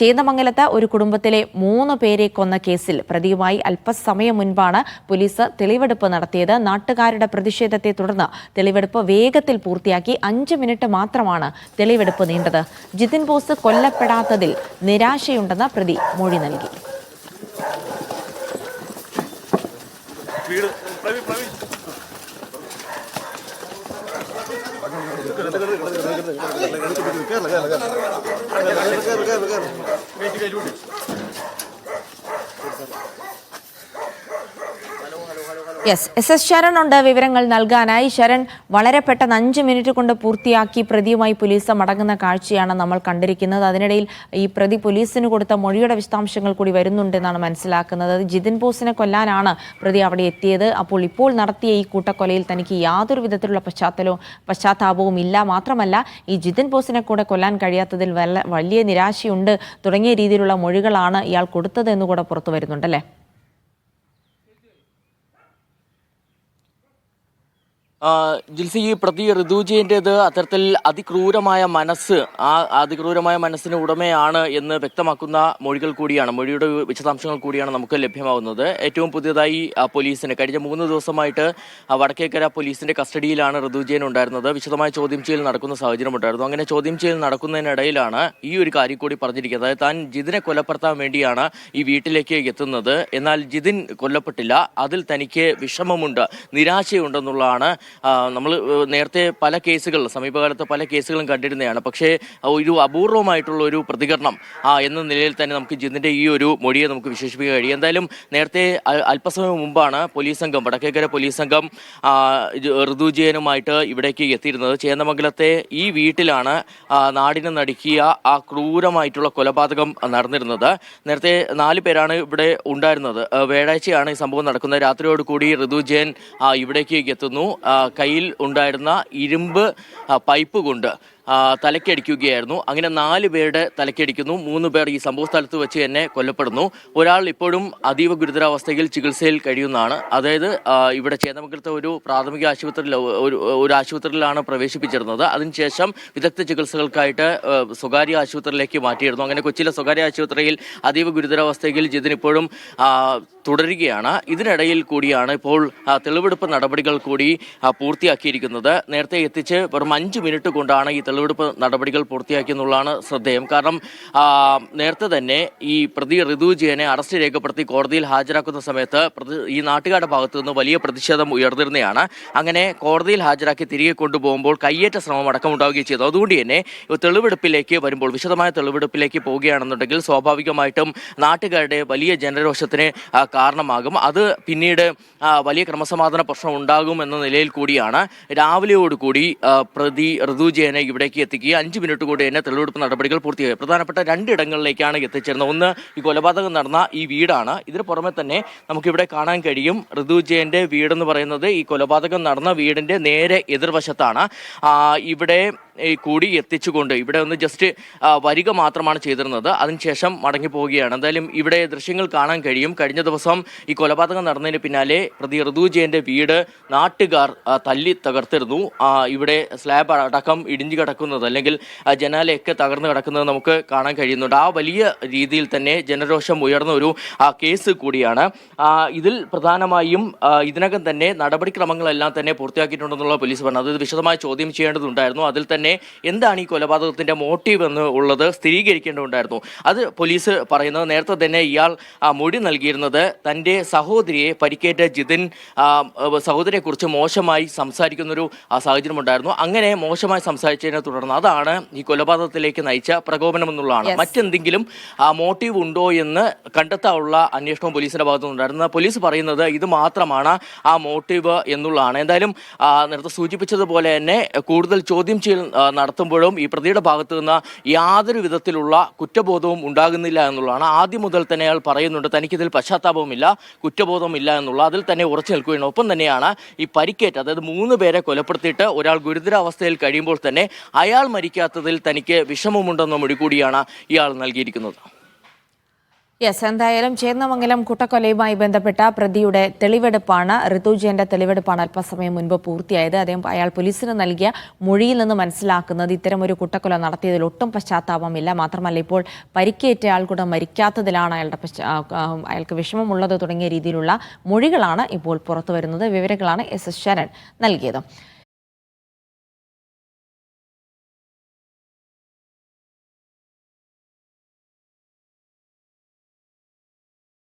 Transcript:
ചേന്ദമംഗലത്ത് ഒരു കുടുംബത്തിലെ മൂന്ന് പേരെ കൊന്ന കേസിൽ പ്രതിയുമായി അല്പസമയം മുൻപാണ് പോലീസ് തെളിവെടുപ്പ് നടത്തിയത്. നാട്ടുകാരുടെ പ്രതിഷേധത്തെ തുടർന്ന് തെളിവെടുപ്പ് വേഗത്തിൽ പൂർത്തിയാക്കി അഞ്ച് മിനിറ്റ് മാത്രമാണ് തെളിവെടുപ്പ് നീണ്ടത്. ജിതിൻ ബോസ് കൊല്ലപ്പെടാത്തതിൽ നിരാശയുണ്ടെന്ന് പ്രതി മൊഴി നൽകി. Kerala Kerala Kerala Kerala Kerala Kerala Kerala yes S S Sharan ഉണ്ട്. വിവരങ്ങൾ നൽകാനായി ശരൺ വളരെ പെട്ടെന്ന് അഞ്ച് മിനിറ്റ് കൊണ്ട് പൂർത്തിയാക്കി പ്രതിയുമായി പോലീസ് മടങ്ങുന്ന കാഴ്ചയാണ് നമ്മൾ കണ്ടിരിക്കുന്നത്. അതിനിടയിൽ ഈ പ്രതി പോലീസിന് കൊടുത്ത മൊഴിയുടെ വിശദാംശങ്ങൾ കൂടി വരുന്നുണ്ടെന്നാണ് മനസ്സിലാക്കുന്നത്. ജിതിൻ ബോസിനെ കൊല്ലാനാണ് പ്രതി അവിടെ എത്തിയത്. അപ്പോൾ ഇപ്പോൾ നടത്തിയ ഈ കൂട്ടക്കൊലയിൽ തനിക്ക് യാതൊരു വിധത്തിലുള്ള പശ്ചാത്തലവും പശ്ചാത്താപവും ഇല്ല. മാത്രമല്ല ഈ ജിതിൻ ബോസിനെ കൂടെ കൊല്ലാൻ കഴിയാത്തതിൽ വലിയ നിരാശയുണ്ട്. തുടങ്ങിയ രീതിയിലുള്ള മൊഴികളാണ് ഇയാൾ കൊടുത്തത് എന്നുകൂടെ പുറത്തു വരുന്നുണ്ടല്ലേ ജിൽസി ഈ പ്രതി ഋതുജയന്റേത് അത്തരത്തിൽ അതിക്രൂരമായ മനസ്സ് ആ അതിക്രൂരമായ മനസ്സിന് ഉടമയാണ് എന്ന് വ്യക്തമാക്കുന്ന മൊഴികൾ കൂടിയാണ് മൊഴിയുടെ വിശദാംശങ്ങൾ കൂടിയാണ് നമുക്ക് ലഭ്യമാകുന്നത് ഏറ്റവും പുതിയതായി പോലീസിന് കഴിഞ്ഞ മൂന്ന് ദിവസമായിട്ട് വടക്കേക്കര പോലീസിന്റെ കസ്റ്റഡിയിലാണ് ഋതുജയൻ ഉണ്ടായിരുന്നത്. വിശദമായ ചോദ്യം ചെയ്യൽ നടക്കുന്ന സാഹചര്യം ഉണ്ടായിരുന്നു. അങ്ങനെ ചോദ്യം ചെയ്യൽ നടക്കുന്നതിനിടയിലാണ് ഈ ഒരു കാര്യം കൂടി പറഞ്ഞിരിക്കുന്നത്. അതായത് താൻ ജിതിനെ കൊലപ്പെടുത്താൻ വേണ്ടിയാണ് ഈ വീട്ടിലേക്ക് എത്തുന്നത്. എന്നാൽ ജിതിൻ കൊല്ലപ്പെട്ടില്ല. അതിൽ തനിക്ക് വിഷമമുണ്ട് നിരാശയുണ്ടെന്നുള്ളതാണ് നമ്മൾ നേരത്തെ പല കേസുകൾ സമീപകാലത്ത് പല കേസുകളും കണ്ടിരുന്നതാണ്. പക്ഷേ ഒരു അപൂർവമായിട്ടുള്ള ഒരു പ്രതികരണം എന്ന നിലയിൽ തന്നെ നമുക്ക് ജിന്നിന്റെ ഈ ഒരു മൊഴിയെ നമുക്ക് വിശേഷിപ്പിക്കാൻ കഴിയും. എന്തായാലും നേരത്തെ അല്പസമയം മുമ്പാണ് പോലീസ് സംഘം വടക്കേക്കര പോലീസ് സംഘം ഋതുജയനുമായിട്ട് ഇവിടേക്ക് എത്തിയിരുന്നത്. ചേന്നമംഗലത്തെ ഈ വീട്ടിലാണ് നാടിനെ നടുക്കിയ ആ ക്രൂരമായിട്ടുള്ള കൊലപാതകം നടന്നിരുന്നത്. നേരത്തെ നാല് പേരാണ് ഇവിടെ ഉണ്ടായിരുന്നത്. വ്യാഴാഴ്ചയാണ് ഈ സംഭവം നടക്കുന്നത്. രാത്രിയോടുകൂടി ഋതുജയൻ ഇവിടേക്ക് എത്തുന്നു. കയ്യിൽ ഉണ്ടായിരുന്ന ഇരുമ്പ് പൈപ്പ് കൊണ്ട് തലക്കടിക്കുകയായിരുന്നു. അങ്ങനെ നാല് പേരുടെ തലക്കടിക്കുന്നു. മൂന്ന് പേർ ഈ സംഭവ സ്ഥലത്ത് വെച്ച് തന്നെ കൊല്ലപ്പെടുന്നു. ഒരാൾ ഇപ്പോഴും അതീവ ഗുരുതരാവസ്ഥയിൽ ചികിത്സയിൽ കഴിയുന്നതാണ്. അതായത് ഇവിടെ ചേന്നമംഗലത്തെ ഒരു പ്രാഥമിക ആശുപത്രിയിൽ ഒരു ഒരു ആശുപത്രിയിലാണ് പ്രവേശിപ്പിച്ചിരുന്നത്. അതിനുശേഷം വിദഗ്ധ ചികിത്സകൾക്കായിട്ട് സ്വകാര്യ ആശുപത്രിയിലേക്ക് മാറ്റിയിരുന്നു. അങ്ങനെ കൊച്ചിയിലെ സ്വകാര്യ ആശുപത്രിയിൽ അതീവ ഗുരുതരാവസ്ഥയിൽ ജിതിൻ ഇപ്പോഴും തുടരുകയാണ്. ഇതിനിടയിൽ കൂടിയാണ് ഇപ്പോൾ തെളിവെടുപ്പ് നടപടികൾ കൂടി പൂർത്തിയാക്കിയിരിക്കുന്നത്. നേരത്തെ എത്തിച്ച് വെറും അഞ്ച് മിനിറ്റ് കൊണ്ടാണ് ഈ തെളിവെടുപ്പ് നടപടികൾ പൂർത്തിയാക്കിയെന്നുള്ളതാണ് ശ്രദ്ധേയം. കാരണം നേരത്തെ തന്നെ ഈ പ്രതി ഋതുജിയനെ അറസ്റ്റ് രേഖപ്പെടുത്തി കോടതിയിൽ ഹാജരാക്കുന്ന സമയത്ത് ഈ നാട്ടുകാരുടെ ഭാഗത്തു നിന്ന് വലിയ പ്രതിഷേധം ഉയർന്നിരുന്നതാണ് അങ്ങനെ കോടതിയിൽ ഹാജരാക്കി തിരികെ കൊണ്ടുപോകുമ്പോൾ കയ്യേറ്റ ശ്രമം അടക്കം ഉണ്ടാവുകയും ചെയ്തു. അതുകൊണ്ട് തന്നെ തെളിവെടുപ്പിലേക്ക് വരുമ്പോൾ വിശദമായ തെളിവെടുപ്പിലേക്ക് പോവുകയാണെന്നുണ്ടെങ്കിൽ സ്വാഭാവികമായിട്ടും നാട്ടുകാരുടെ വലിയ ജനരോഷത്തിന് കാരണമാകും. അത് പിന്നീട് വലിയ ക്രമസമാധാന പ്രശ്നം ഉണ്ടാകും എന്ന നിലയിൽ കൂടിയാണ്. രാവിലെയോടുകൂടി പ്രതി ഋതുജയനെ ഇവിടേക്ക് എത്തിക്കുക. അഞ്ച് മിനിറ്റ് കൂടി തന്നെ തെളിവെടുപ്പ് നടപടികൾ പൂർത്തിയായി. പ്രധാനപ്പെട്ട രണ്ടിടങ്ങളിലേക്കാണ് എത്തിച്ചേർന്നത്. ഒന്ന് ഈ കൊലപാതകം നടന്ന ഈ വീടാണ്. ഇതിന് പുറമെ തന്നെ നമുക്കിവിടെ കാണാൻ കഴിയും ഋതുജയന്റെ വീടെന്ന് പറയുന്നത് ഈ കൊലപാതകം നടന്ന വീടിന്റെ നേരെ എതിർവശത്താണ്. ഇവിടെ കൂടി എത്തിച്ചുകൊണ്ട് ഇവിടെ ഒന്ന് ജസ്റ്റ് വരിക മാത്രമാണ് ചെയ്തിരുന്നത്. അതിനുശേഷം മടങ്ങി പോവുകയാണ് എന്തായാലും ഇവിടെ ദൃശ്യങ്ങൾ കാണാൻ കഴിയും. കഴിഞ്ഞ ദിവസം ഈ കൊലപാതകം നടന്നതിന് പിന്നാലെ പ്രതി ഋതുജയന്റെ വീട് നാട്ടുകാർ തല്ലി തകർത്തിരുന്നു. ഇവിടെ സ്ലാബ് അടക്കം ഇടിഞ്ഞു കിടക്കുന്നത് അല്ലെങ്കിൽ ജനാലയൊക്കെ തകർന്നു കിടക്കുന്നത് നമുക്ക് കാണാൻ കഴിയുന്നുണ്ട്. ആ വലിയ രീതിയിൽ തന്നെ ജനരോഷം ഉയർന്ന ഒരു കേസ് കൂടിയാണ്. ഇതിൽ പ്രധാനമായും ഇതിനകം തന്നെ നടപടിക്രമങ്ങളെല്ലാം തന്നെ പൂർത്തിയാക്കിയിട്ടുണ്ടെന്നുള്ള പോലീസ് പറഞ്ഞു. അത് വിശദമായി ചോദ്യം ചെയ്യേണ്ടതുണ്ടായിരുന്നു. അതിൽ തന്നെ എന്താണ് ഈ കൊലപാതകത്തിന്റെ മോട്ടീവ് എന്ന് ഉള്ളത് സ്ഥിരീകരിക്കേണ്ടതുണ്ടായിരുന്നു. അത് പോലീസ് പറയുന്നത് നേരത്തെ തന്നെ ഇയാൾ ആ, മൊഴി നൽകിയിരുന്നത് തന്റെ സഹോദരിയെ പരിക്കേറ്റ ജിതിൻ ആ, സഹോദരിയെ കുറിച്ച് മോശമായി സംസാരിക്കുന്നൊരു ആ, സാഹചര്യം ഉണ്ടായിരുന്നു അങ്ങനെ മോശമായി സംസാരിച്ചതിനെ തുടർന്ന് അതാണ് ഈ കൊലപാതകത്തിലേക്ക് നയിച്ച പ്രകോപനം എന്നുള്ളതാണ് മറ്റെന്തെങ്കിലും ആ മോട്ടീവ് ഉണ്ടോ എന്ന് കണ്ടെത്താനുള്ള അന്വേഷണവും പോലീസിന്റെ ഭാഗത്തു നിന്നുണ്ടായിരുന്നു പോലീസ് പറയുന്നത് ഇത് മാത്രമാണ് ആ മോട്ടീവ് എന്നുള്ളതാണ്. എന്തായാലും നേരത്തെ സൂചിപ്പിച്ചതുപോലെ തന്നെ കൂടുതൽ ചോദ്യം ചെയ്യൽ നടത്തുമ്പോഴും ഈ പ്രതിയുടെ ഭാഗത്തു നിന്ന് യാതൊരു വിധത്തിലുള്ള കുറ്റബോധവും ഉണ്ടാകുന്നില്ല എന്നുള്ളതാണ്. ആദ്യം മുതൽ തന്നെ അയാൾ പറയുന്നുണ്ട് തനിക്കിതിൽ പശ്ചാത്താപവുമില്ല കുറ്റബോധമില്ല എന്നുള്ള. അതിൽ തന്നെ ഉറച്ചു നിൽക്കുകയാണ്. ഒപ്പം തന്നെയാണ് ഈ പരിക്കേറ്റ് അതായത് മൂന്ന് പേരെ കൊലപ്പെടുത്തിയിട്ട് ഒരാൾ ഗുരുതരാവസ്ഥയിൽ കഴിയുമ്പോൾ തന്നെ അയാൾ മരിക്കാത്തതിൽ തനിക്ക് വിഷമമുണ്ടെന്ന മൊഴി കൂടിയാണ് ഇയാൾ നൽകിയിരിക്കുന്നത്. യെസ് എന്തായാലും ചേന്നമംഗലം കുട്ടക്കൊലയുമായി ബന്ധപ്പെട്ട പ്രതിയുടെ തെളിവെടുപ്പാണ്. ഋതുജയന്റെ തെളിവെടുപ്പാണ് അല്പസമയം മുൻപ് പൂർത്തിയായത്. അദ്ദേഹം അയാൾ പോലീസിന് നൽകിയ മൊഴിയിൽ നിന്ന് മനസ്സിലാക്കുന്നത് ഇത്തരം ഒരു കുട്ടക്കൊല നടത്തിയതിൽ ഒട്ടും പശ്ചാത്താപമില്ല. മാത്രമല്ല ഇപ്പോൾ പരിക്കേറ്റ ആൾ കൂടെ മരിക്കാത്തതിലാണ് അയാളുടെ അയാൾക്ക് വിഷമമുള്ളത് തുടങ്ങിയ രീതിയിലുള്ള മൊഴികളാണ് ഇപ്പോൾ പുറത്തു വരുന്നത് വിവരങ്ങളാണ് എസ് എസ് ശരൺ നൽകിയത്.